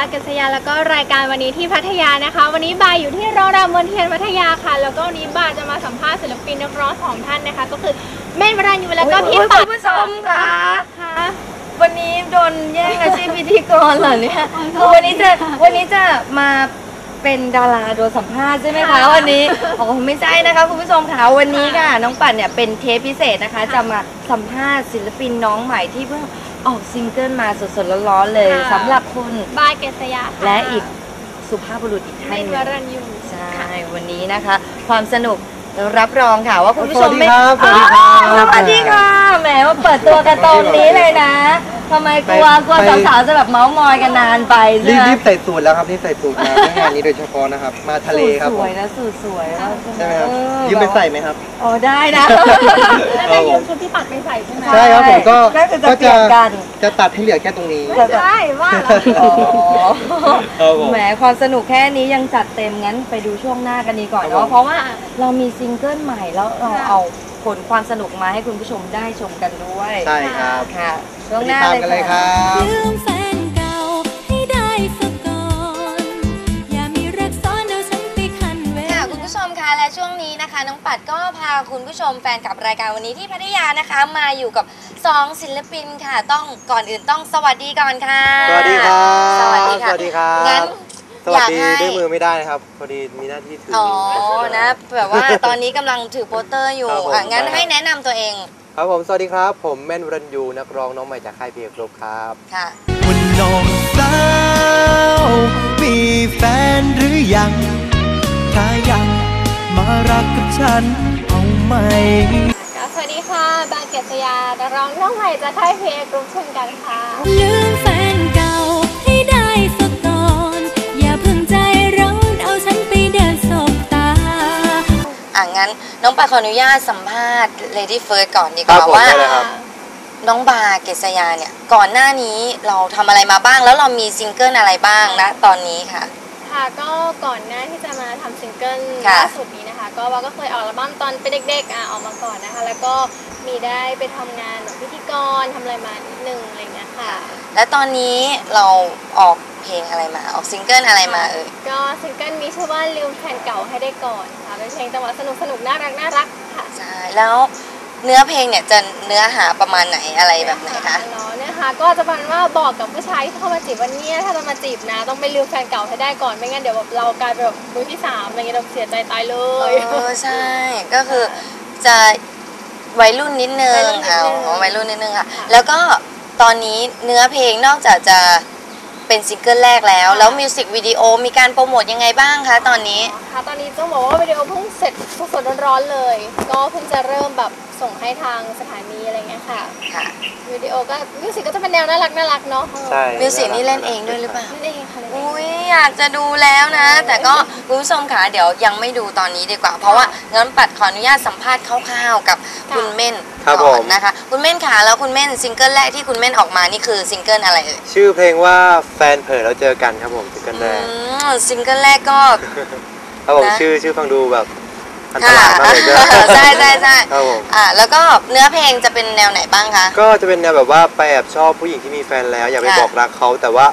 ากัสยาแล้วก็รายการวันนี้ที่พัทยานะคะ วันนี้บายอยู่ที่โรงแรมมนเทียนพัทยาค่ะ แล้วก็วันนี้บายจะมาสัมภาษณ์ศิลปินนักร้องสองท่านนะคะ ก็คือแม่นวรัญยูแล้วก็พี่โอ้ยปัคุดณผู้ชมค่ะค่ะวันนี้โดนแย่งอาชีพพิธีกรเหรอเนี่ยวันนี้จะวันนี้จะมาเป็นดาราโดนสัมภาษณ์ใช่ไหมคะวันนี้อ๋อไม่ใช่นะคะคุณผู้ชมค่ะวันนี้ค่ะน้องปัดเนี่ยเป็นเทปพิเศษนะคะ จะมาสัมภาษณ์ศิลปินน้องใหม่ที่เพิ่ง ออกซิงเกิลมาสดๆร้อนๆเลยค่ะ สำหรับคุณ บายกัสยาค่ะและอีกสุภาพบุรุษอีกท่าแม่นนหวนึ่งรัญยูใช่วันนี้นะคะ ความสนุกรับรองค่ะว่าคุณผู้ชมไม่สวัสดีครับอ๋อสวัสดีค่ะแหมว่าเปิดตัวกันตรงนี้เลยนะ ทำไมกลัวไปกลัวไป สาวๆจะแบบเมาส์มอยกันนานไปใช่รีบไหมรีบใส่สูตรแล้วครับนี่ใส่สูตรมาเพื่องานนี้โดยเฉพาะนะครับ มาทะเลครับสูตผสมวยนะสูตรสวยนะใช่ไหมครับเออยืมไปใส่ไหมครับ อ๋อได้นะ แล้วจะยืมชุดที่ปัดไปใส่ใช่ไหมใช่ครับผมก็ก็คือจะเปลี่ยนกัน จะตัดให้เหลือแค่ตรงนี้ ไม่ใช่ว่าแล้ว อ๋อครับผมแหมความสนุกแค่นี้ยังจัดเต็มงั้นไปดูช่วงหน้ากันดีก่อนครับผมเนาะเพราะว่าเรามีซิงเกิลใหม่แล้วเราเอาผลความสนุกมาให้คุณผู้ชมได้ชมกันด้วยใช่ครับ ค่ะ ช่วงหติดน้าตามเลยกันเลยค่ะครับลืมแฟนเก่าให้ได้สักก่อน อย่ามีรักซ้อนเอาฉันไปคันเวค่ะคุณผู้ชมคะและช่วงนี้นะคะ น้องปัดก็พาคุณผู้ชมแฟนกับรายการวันนี้ที่พัทยานะคะ มาอยู่กับสองศิลปินค่ะ ต้องก่อนอื่นต้องสวัสดีก่อนค่ะ สวัสดีครับ สวัสดีค่ะสวัสดีครับ งั้น สวัสดีอยากให้ ด้วยมือไม่ได้นะครับ พอดีมีหน้าที่ถืออ๋อ อ นะแบบว่าตอนนี้กำลังถือโปสเตอร์อยู่ครับผม อะงั้นได้ครับให้แนะนำตัวเอง ครับผม สวัสดีครับ ผมแม่นวรัญยูนักร้องน้องใหม่จากค่ายเพียร์กรุ๊ปครับ ค่ะ คุณน้องสาวมีแฟนหรือยัง ถ้ายังมารักกับฉันเอาไหมก็สวัสดีค่ะ บายกัสยานักร้องน้องใหม่จากค่ายเพลงกรุ๊ปเช่นกันค่ะ นน้องปัดขออนุญาตสัมภาษณ์ Lady First ก่อนดีกครัว่าบผมว่า ได้เลยครับ น้องบาเกษยาเนี่ย ก่อนหน้านี้เราทำอะไรมาบ้าง แล้วเรามีซิงเกิลอะไรบ้างนะ ตอนนี้ค่ะ ค่ะก็ก่อนหน้าที่จะมาทำซิงเกิลค่ะ ล่าสุดนี้นะคะ ก็ว่าก็เคยออกอัลบั้มตอนเป็นเด็กๆอะออกมาก่อนนะคะ แล้วก็มีได้ไปทำงานแบบพิธีกรทำอะไรมานิดนึงอะไรอย่างเงี้ยค่ะและตอนนี้เราออกเพลงอะไรมา ออกซิงเกิลอะไรมาเอ่ย ก็ซิงเกิลมีชื่อว่าลืมแฟนเก่าให้ได้ก่อนค่ะ เป็นเพลงจังหวะสนุกสนุกๆน่ารักน่ารักค่ะใช่แล้วเนื้อเพลงเนี่ยจะเนื้อหาประมาณไหนอะไรแบบไหนคะเนาะเนี่ยค่ะก็จะประมาณว่าบอกกับผู้ชายที่เข้ามาจีบว่าเนี่ยถ้าจะมาจีบนะ ต้องไปลืมแฟนเก่าให้ได้ก่อนไม่งั้นเดี๋ยวแบบเรากลายเป็นแบบมือที่สามอะไรเงี้ยเราเสียใจตายเลเอยอใช่ก็คือจะวัยรุ่นนิดนึงวัยรุ่นนิดนึงเอาวัยรุ่นนิดนึงค่ะค่ะแล้วก็ตอนนี้เนื้อเพลงนอกจากจะ เป็นซิงเกิลแรกแล้ว แล้วมิวสิกวิดีโอมีการโปรโมทยังไงบ้างคะตอนนี้ ค่ะตอนนี้ต้องบอกว่าวิดีโอเพิ่งเสร็จสดๆร้อนๆเลย ก็เพิ่งจะเริ่มแบบ ส่งให้ทางสถานีอะไรเงี้ยค่ะค่ะวิดีโอก็มิวสิกก็จะเป็นแนวน่ารักน่ารักเนาะใช่มิวสิกนี่เล่นเองด้วยหรือเปล่านั่นเองค่ะเล่นเองอุ้ยอยากจะดูแล้วนะ แต่ก็คุณผู้ชมค่ะเดี๋ยวยังไม่ดูตอนนี้ดีกว่า เพราะว่างั้นปัดขออนุญาตสัมภาษณ์คร่าวๆกับคุณเม่นครับก่อนผมนะคะ คุณเม่นค่ะแล้วคุณเม่นซิงเกิลแรกที่คุณเม่นออกมานี่คือซิงเกิลอะไรเอ่ยชื่อเพลงว่าแฟนเผยเราเจอกันครับผมซิงเกิลแรกอืมซิงเกิลแรกก็ครับผมนะชื่อชื่อฟังดูแบบ อันตค่ะรายมากเลยก็ใช่ใช่ใช่ครับผมอ่าแล้วก็เนื้อเพลงจะเป็นแนวไหนบ้างคะก็จะเป็นแนวแบบว่าไปแอบชอบผู้หญิงที่มีแฟนแล้ว อยากไปค่ะบอกรักเขาแต่ว่า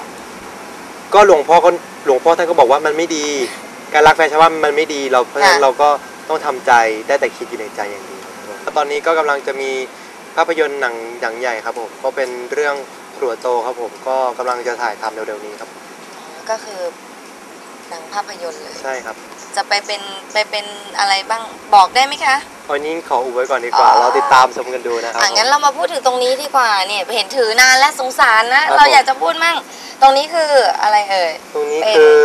ก็หลวงพ่อก็หลวงพ่อท่านก็บอกว่ามันไม่ดี การรักแฟนชาวบ้านมันไม่ดีเราเพราะฉะนั้นเราก็ต้องทำใจได้แต่คิดอยู่ในใจอย่างเดียวครับผมแล้วตอนนี้ก็กำลังจะมีภาพยนตร์หนังหนังใหญ่ครับผมก็เป็นเรื่องครัวโตครับผมก็กำลังจะถ่ายทำเร็วๆนี้ครับ ก็คือ หนังภาพยนตร์เลย ใช่ครับจะไปเป็นไปเป็นอะไรบ้างบอกได้ไหมคะ วันนี้ขออุบไว้ก่อนดีกว่า อ๋อ เราติดตามชมกันดูนะครับ อะงั้นเรามาพูดถึงตรงนี้ดีกว่าเนี่ยเห็นถือนานและสงสารนะ ครับ เราผมอยากจะพูดมั่ง ตรงนี้คืออะไรเอ่ย ตรงนี้เป็นคือ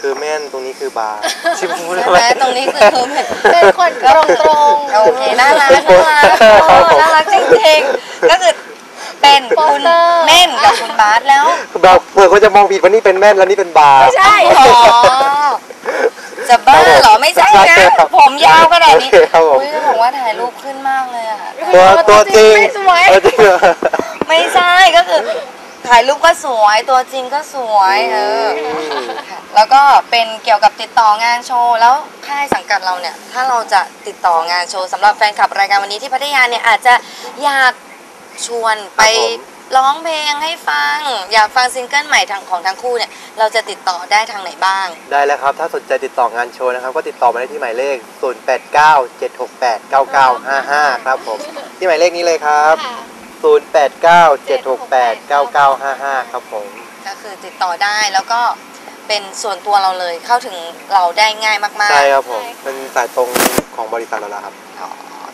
คือแม่นตรงนี้คือบาร์ชิมพูดใช่ทำไหไมมตรงนี้คือ เป็นคนตรงตรงๆโอเคน่ารักน่ารักครับผมโอ้น่ารักจริงๆ ก็คือ เป็นโปคุสณเตอร์เม่นกับคุณบาสแล้วแบบเผื่อคนจะมองผิดว่านี่เป็นแม่นแล้วนี่เป็นบาร์ไม่ใช่อ๋อจะบ้าเหรอไม่ใช่ใช่นะครับผมยาวขนาดนี้โอเคครับผมอุ้ยจะบอกว่าถ่ายรูปขึ้นมากเลยอะตัวตัวจริงไม่สวยตัวจริงเหรอไม่ใช่ก็คือถ่ายรูปก็สวยตัวจริงก็สวยเออมค่ะแล้วก็เป็นเกี่ยวกับติดต่องานโชว์แล้วค่ายสังกัดเราเนี่ย ถ้าเราจะติดต่องานโชว์สำหรับแฟนคลับรายการวันนี้ที่พัทยาเนี่ยอาจจะอยาก ชวนไปร้องเพลงให้ฟัง อยากฟังซิงเกิลใหม่ทางของทั้งคู่เนี่ย เราจะติดต่อได้ทางไหนบ้าง ได้แล้วครับ ถ้าสนใจติดต่องานโชว์นะครับ ก็ติดต่อมาได้ที่หมายเลข 0897689955 ครับผม ที่หมายเลขนี้เลยครับค่ะ0897689955 ครับผม ก็คือติดต่อได้แล้วก็เป็นส่วนตัวเราเลยเข้าถึงเราได้ง่ายมากๆ ใช่ครับผมใช่ค่ะเป็นสายตรงของบริษัทเราแล้วครับอ๋อ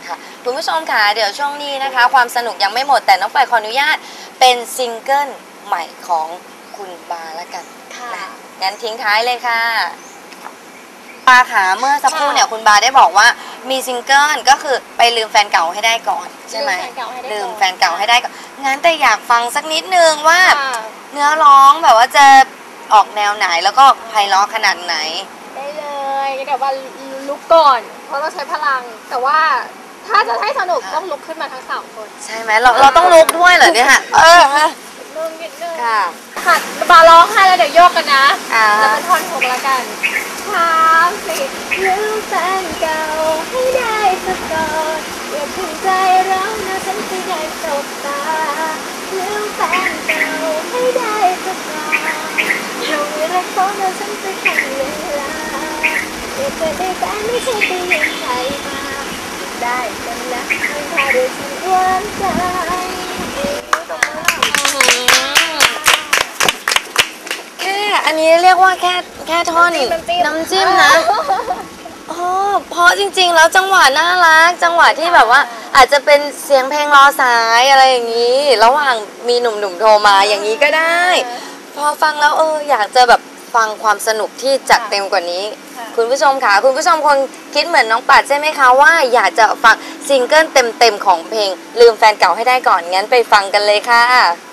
ค่ะคุณผู้ชมค่ะเดี๋ยวช่วงนี้นะคะ ความสนุกยังไม่หมดแต่น้องปอยขออนุญาตเป็นซิงเกิลใหม่ของคุณบาละกันค่ะนะงั้นทิ้งท้ายเลยค่ะปาขาเมื่อสักครู่ค่ะเนี่ยคุณบาได้บอกว่ามีซิงเกิลก็คือไปลืมแฟนเก่าให้ได้ก่อนใช่ไหมลืมแฟนเก่าให้ได้ก่อนลืมแฟนเก่าให้ได้ก่อนงั้นแต่อยากฟังสักนิดนึงว่าค่ะเนื้อร้องแบบว่าจะออกแนวไหนแล้วก็ไพเราะขนาดไหน ได้เลยเดี๋ยวว่าลุกก่อน เพราะเราใช้พลังแต่ว่า ถ้าจะให้สนุกค่ะต้องลุกขึ้นมาทั้งสามคนใช่ไหมเราเราต้องลุกด้วยเหรอเนี่ยเออนึงนิดนึงค่ะค่ะบาร้องไห้แล้วเดี๋ยวโยกกันนะอ่าแล้วเป็นท่อนหกแล้วกันถามสิลืมแฟนเก่าให้ได้สักก่อนอย่าเพิ่งใจร้อนนะฉันจะได้สบตาลืมแฟนเก่าให้ได้สักก่อนอย่ามีรักเขานะฉันจะแข่งเวลาเดี๋ยวเกิดได้แฟนไม่ใช่ไปยืมใครมา ได้กันนะไม่พาเดี๋ยวฉันหวานใจแค่อันนี้เรียกว่าแค่แค่ท่อนน้ำจิ้มน้ำจิ้มนะอ๋อเพราะจริงๆ แล้วจังหวะน่ารัก จังหวะที่แบบว่า อาจจะเป็นเสียงเพลงรอสายอะไรอย่างนี้ ระหว่างมีหนุ่มๆโทรมาอย่างนี้ก็ได้ พอฟังแล้วเอออยากจะแบบ ฟังความสนุกที่จัดเต็มกว่านี้ค่ะคุณผู้ชมค่ะ คุณผู้ชมคงคิดเหมือนน้องปัดใช่ไหมคะว่าอยากจะฟังซิงเกิลเต็มๆของเพลง ลืมแฟนเก่าให้ได้ก่อนงั้นไปฟังกันเลยค่ะ